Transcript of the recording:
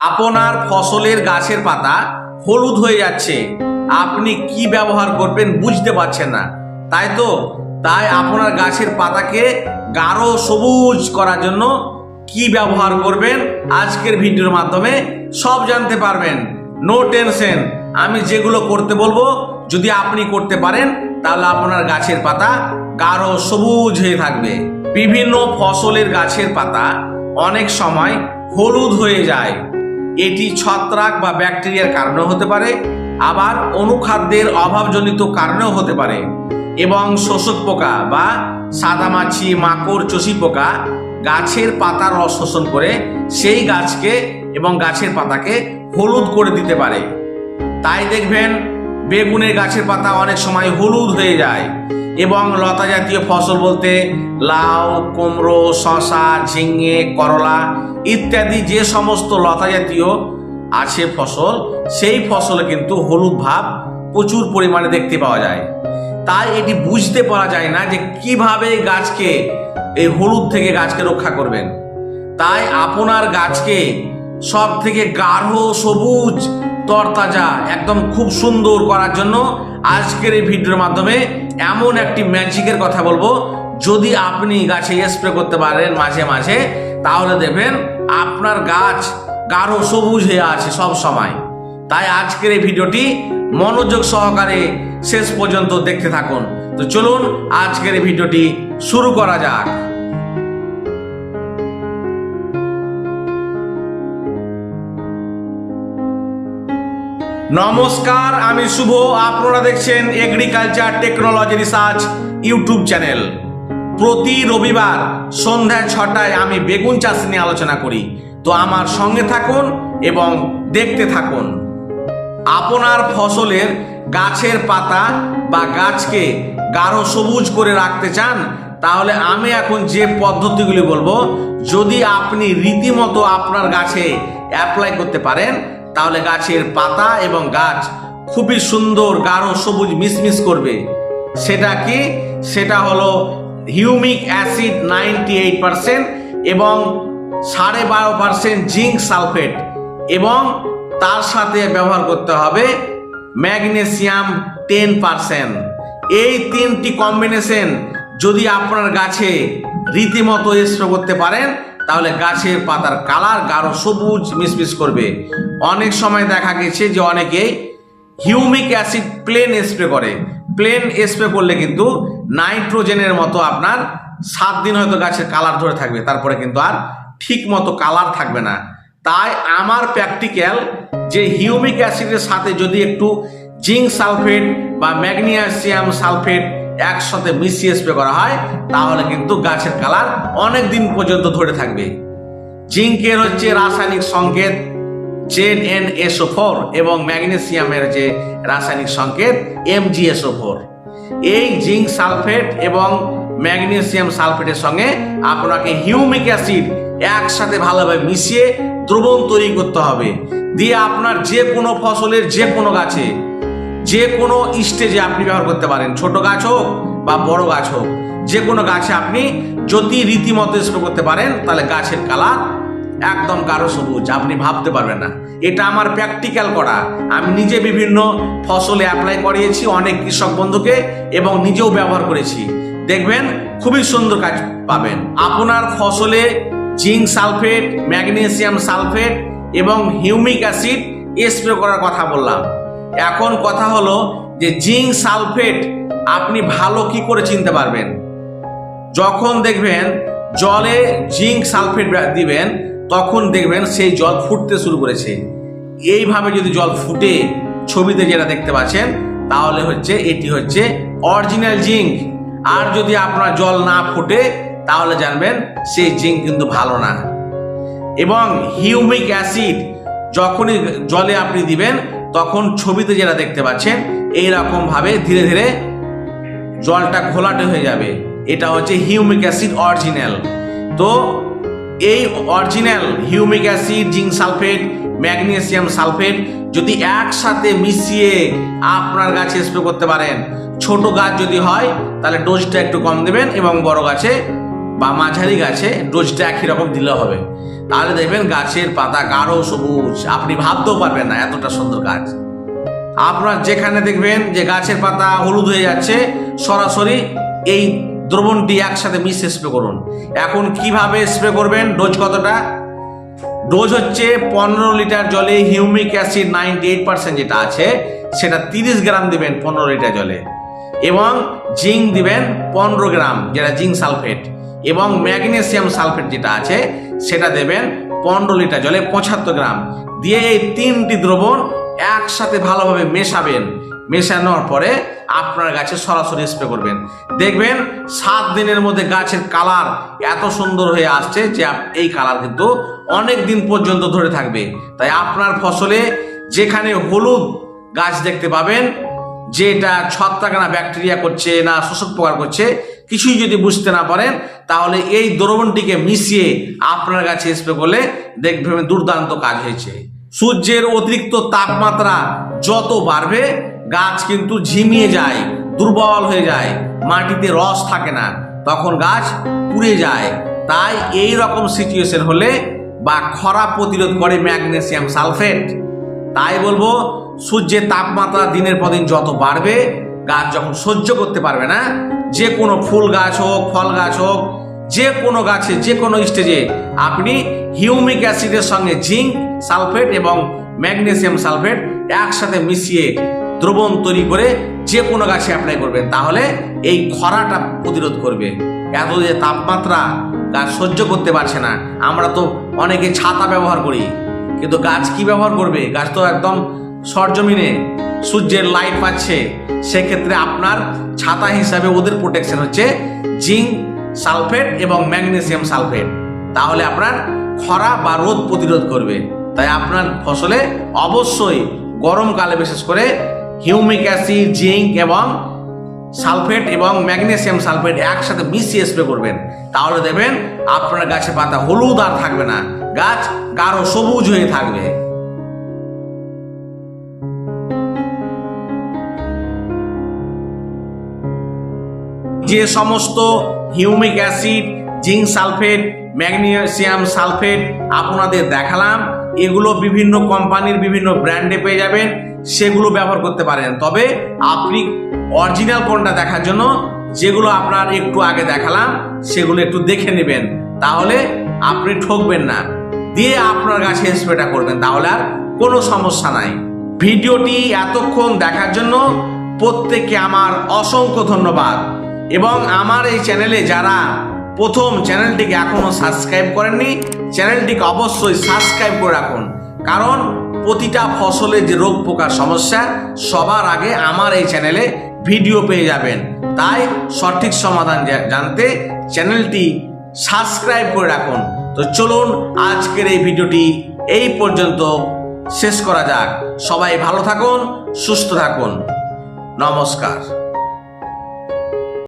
আপনার ফসলের গাছের পাতা হলুদ হয়ে যাচ্ছে। আপনি কি ব্যবহার করবেন বুঝতে পারছেন না। তাই তো, তাই আপনার গাছের পাতাকে গাঢ় সবুজ করার জন্য কি ব্যবহার করবেন আজকের ভিডিওর মাধ্যমে সব জানতে পারবেন। নো টেনশন আমি যেগুলো করতে বলব, যদি আপনি করতে পারেন, তাহলে আপনার গাছের পাতা গাঢ় সবুজ হয়ে থাকবে। বিভিন্ন ফসলের গাছের পাতা অনেক সময় হলুদ হয়ে যায়। এটি ছত্রাক বা ব্যাকটেরিয়ার কারণেও হতে পারে, আবার অনুখাদ্যের অভাবজনিত কারণেও হতে পারে, এবং শোষক পোকা বা সাদামাছি, মাকড়, চষি পোকা গাছের পাতার রস শোষণ করে সেই গাছকে এবং গাছের পাতাকে হলুদ করে দিতে পারে। তাই দেখবেন বেগুনের গাছের পাতা অনেক সময় হলুদ হয়ে যায় এবং লতা জাতীয় ফসল বলতে লাউ, কুমড়ো শশা ঝিঙে, করলা ইত্যাদি যে সমস্ত লতা জাতীয় আছে ফসল, সেই ফসলে কিন্তু হলুদ ভাব প্রচুর পরিমাণে দেখতে পাওয়া যায়। তাই এটি বুঝতে পারা যায় না যে কীভাবে গাছকে, এই হলুদ থেকে গাছকে রক্ষা করবেন। তাই আপনার গাছকে সব থেকে গাঢ় সবুজ তরতাজা, একদম খুব সুন্দর করার জন্য আজকের এই ভিডিওর মাধ্যমে এমন একটি ম্যাজিকের কথা বলব। যদি আপনি গাছে স্প্রে করতে পারেন মাঝে মাঝে, তাহলে দেখবেন আপনার গাছ গাঢ় সবুজ হয়ে আছে সব সময়। তাই আজকের এই ভিডিওটি মনোযোগ সহকারে শেষ পর্যন্ত দেখতে থাকুন। তো চলুন আজকের এই ভিডিওটি শুরু করা যাক। নমস্কার, আমি শুভ। আপনারা দেখছেন agriculture technology research YouTube channel প্রতি রবিবার সন্ধ্যা ছটায় আমি বেগুন চাষ নিয়ে আলোচনা করি। তো আমার সঙ্গে থাকুন এবং দেখতে থাকুন। আপনার ফসলের গাছের পাতা বা গাছকে গাঢ় সবুজ করে রাখতে চান, তাহলে আমি এখন যে পদ্ধতিগুলি বলব, যদি আপনি রীতিমতো আপনার গাছে অ্যাপ্লাই করতে পারেন তাহলে গাছের পাতা এবং গাছ খুবই সুন্দর গাঢ় সবুজ মিসমিস করবে। সেটা কি? সেটা হলো humic acid ninety eight percent এবং সাড়ে বারো পার্সেন্ট জিঙ্ক সালফেট এবং তার সাথে ব্যবহার করতে হবে ম্যাগনেসিয়াম টেন পারসেন্ট। এই তিনটি কম্বিনেশন যদি আপনার গাছে রীতিমতো স্প্রে করতে পারেন তাহলে গাছের পাতার কালার গাঢ় সবুজ মিসমিস করবে। অনেক সময় দেখা গেছে যে অনেকেই হিউমিক অ্যাসিড প্লেন স্প্রে করে। প্লেন স্প্রে করলে কিন্তু নাইট্রোজেনের মতো আপনার সাত দিন হয়তো গাছের কালার ধরে থাকবে, তারপরে কিন্তু আর ঠিক মতো কালার থাকবে না। তাই আমার প্র্যাকটিক্যাল যে হিউমিক অ্যাসিডের সাথে যদি একটু জিঙ্ক সালফেট বা ম্যাগনেসিয়াম সালফেট একসাথে মিশিয়ে স্প্রে করা হয়, তাহলে কিন্তু গাছের কালার অনেক দিন পর্যন্ত ধরে থাকবে। জিঙ্কের হচ্ছে রাসায়নিক সংকেত জেড এন এসও ফোর এবং ম্যাগনেসিয়ামের যে রাসায়নিক সংকেত এম জিএসও ফোর। এই জিঙ্ক সালফেট এবং ম্যাগনেসিয়াম সালফেটের সঙ্গে আপনাকে হিউমিক অ্যাসিড একসাথে ভালোভাবে মিশিয়ে দ্রবণ তৈরি করতে হবে। দিয়ে আপনার যে কোনো ফসলের যে কোনো গাছে যে কোনো স্টেজে আপনি ব্যবহার করতে পারেন। ছোট গাছ হোক বা বড় গাছ হোক, যে কোনো গাছে আপনি যদি রীতিমতো স্প্রে করতে পারেন, তাহলে গাছের কালার একদম গাঢ় সবুজ, আপনি ভাবতে পারবেন না। এটা আমার প্র্যাকটিক্যাল করা। আমি নিজে বিভিন্ন ফসলে অ্যাপ্লাই করিয়েছি, অনেক কৃষক বন্ধুকে, এবং নিজেও ব্যবহার করেছি। দেখবেন খুবই সুন্দর কাজ পাবেন। আপনার ফসলে জিঙ্ক সালফেট, ম্যাগনেসিয়াম সালফেট এবং হিউমিক অ্যাসিড স্প্রে করার কথা বললাম। এখন কথা হলো যে জিঙ্ক সালফেট আপনি ভালো কি করে চিনতে পারবেন? যখন দেখবেন জলে জিঙ্ক সালফেট দিবেন, তখন দেখবেন সেই জল ফুটতে শুরু করেছে। এইভাবে যদি জল ফুটে ছবিতে যেটা দেখতে পাচ্ছেন, তাহলে হচ্ছে এটি হচ্ছে অরিজিনাল জিঙ্ক। আর যদি আপনার জল না ফুটে, তাহলে জানবেন সেই জিঙ্ক কিন্তু ভালো না। এবং হিউমিক অ্যাসিড, যখনই জলে আপনি দিবেন তখন ছবিতে যেটা দেখতে পাচ্ছেন, এইরকম ভাবে ধীরে ধীরে জলটা ঘোলাটে হয়ে যাবে। এটা হচ্ছে হিউমিক অ্যাসিড অরিজিনাল। তো এই original humic acid, zinc sulphate, magnesium sulphate যদি একসাথে মিশিয়ে আপনার গাছে স্প্রে করতে পারেন, ছোট গাছ যদি হয়, তাহলে ডোজটা একটু কম দেবেন এবং বড় গাছে বা মাঝারি গাছে ডোজটা একই রকম দিলে হবে। তাহলে দেখবেন গাছের পাতা গাঢ় সবুজ। আপনি ভাবতেও পারবেন না, এতটা সুন্দর গাছ। আপনার যেখানে দেখবেন যে গাছের পাতা হলুদ হয়ে যাচ্ছে, সরাসরি এই দ্রবণটি একসাথে মিশে স্প্রে করুন। এখন কীভাবে স্প্রে করবেন? ডোজ কতটা? ডোজ হচ্ছে পনেরো লিটার জলে humic acid ninety eight percent যেটা আছে, সেটা তিরিশ গ্রাম দিবেন পনেরো লিটার জলে। এবং জিঙ্ক দিবেন পনেরো গ্রাম, যেটা জিঙ্ক সালফেট। এবং ম্যাগনেসিয়াম সালফেট যেটা আছে সেটা দেবেন পনেরো লিটার জলে পঁচাত্তর গ্রাম। দিয়ে এই তিনটি দ্রবণ একসাথে ভালোভাবে মেশাবেন। মেশানোর পরে আপনার গাছে সরাসরি স্প্রে করবেন। দেখবেন সাত দিনের মধ্যে গাছের কালার এত সুন্দর হয়ে আসছে যে এই কালার কিন্তু অনেক দিন পর্যন্ত ধরে থাকবে। তাই আপনার ফসলে যেখানে হলুদ গাছ দেখতে পাবেন যে এটা ছত্রাকানা ব্যাকটেরিয়া করছে না শোষক পোকার করছে কিছুই যদি বুঝতে না পারেন, তাহলে এই দ্রবণটিকে মিশিয়ে আপনার গাছে স্প্রে করলে দেখবেন দুর্দান্ত কাজ হয়েছে। সূর্যের অতিরিক্ত তাপমাত্রা যত বাড়বে, গাছ কিন্তু ঝিমিয়ে যায়, দুর্বল হয়ে যায়, মাটিতে রস থাকে না, তখন গাছ পুড়ে যায়। তাই এই রকম সিচুয়েশন হলে বা খরা প্রতিরোধ করে ম্যাগনেসিয়াম সালফেট। তাই বলব, সূর্যের তাপমাত্রা দিনের পর দিন যত বাড়বে, গাছ যখন সহ্য করতে পারবে না যে কোনো ফুল গাছ হোক, ফল গাছ হোক, যে কোনো গাছে, যে কোনো স্টেজে আপনি হিউমিক অ্যাসিডের সঙ্গে জিঙ্ক সালফেট এবং ম্যাগনেসিয়াম সালফেট একসাথে মিশিয়ে দ্রবণ তৈরি করে যে কোনো গাছে অ্যাপ্লাই করবেন। তাহলে এই খরাটা প্রতিরোধ করবে। এত যে তাপমাত্রা গাছ সহ্য করতে পারছে না। আমরা তো অনেকে ছাতা ব্যবহার করি। কিন্তু গাছ কি ব্যবহার করবে? গাছ তো একদম সরজমিনে। সূর্যের লাইট পাচ্ছে, সেক্ষেত্রে আপনার ছাতা হিসাবে ওদের প্রোটেকশন হচ্ছে জিঙ্ক সালফেট এবং ম্যাগনেসিয়াম সালফেট তাহলে আপনার খরা বা রোদ প্রতিরোধ করবে। তাই আপনার ফসলে অবশ্যই গরমকালে বিশেষ করে হিউমিক অ্যাসিড জিঙ্ক এবং সালফেট এবং ম্যাগনেসিয়াম সালফেট একসাথে মিশিয়ে স্প্রে করবেন। তাহলে দেখবেন আপনার গাছে পাতা হলুদ আর থাকবে না। গাছ গাঢ় সবুজ হয়ে থাকবে। যে সমস্ত humic acid, zinc sulphate, magnesium sulphate আপনাদের দেখালাম, এগুলো বিভিন্ন কোম্পানির বিভিন্ন ব্র্যান্ডে পেয়ে যাবেন, সেগুলো ব্যবহার করতে পারেন। তবে আপনি অরিজিনাল কোনটা দেখার জন্য যেগুলো আপনার একটু আগে দেখালাম, সেগুলো একটু দেখে নেবেন। তাহলে আপনি ঠকবেন না। দিয়ে আপনার গাছে স্প্রেটা করবেন, তাহলে আর কোনো সমস্যা নাই। ভিডিওটি এতক্ষণ দেখার জন্য প্রত্যেককে আমার অসংখ্য ধন্যবাদ। এবং আমার এই চ্যানেলে যারা প্রথম চ্যানেলটিকে এখনও সাবস্ক্রাইব করেননি চ্যানেলটিকে অবশ্যই সাবস্ক্রাইব করে রাখুন। কারণ প্রতিটা ফসলের যে রোগ পোকার সমস্যা, সবার আগে আমার এই চ্যানেলে ভিডিও পেয়ে যাবেন। তাই সঠিক সমাধান জানতে চ্যানেলটি সাবস্ক্রাইব করে রাখুন। তো চলুন আজকের এই ভিডিওটি এই পর্যন্ত শেষ করা যাক। সবাই ভালো থাকুন, সুস্থ থাকুন। নমস্কার।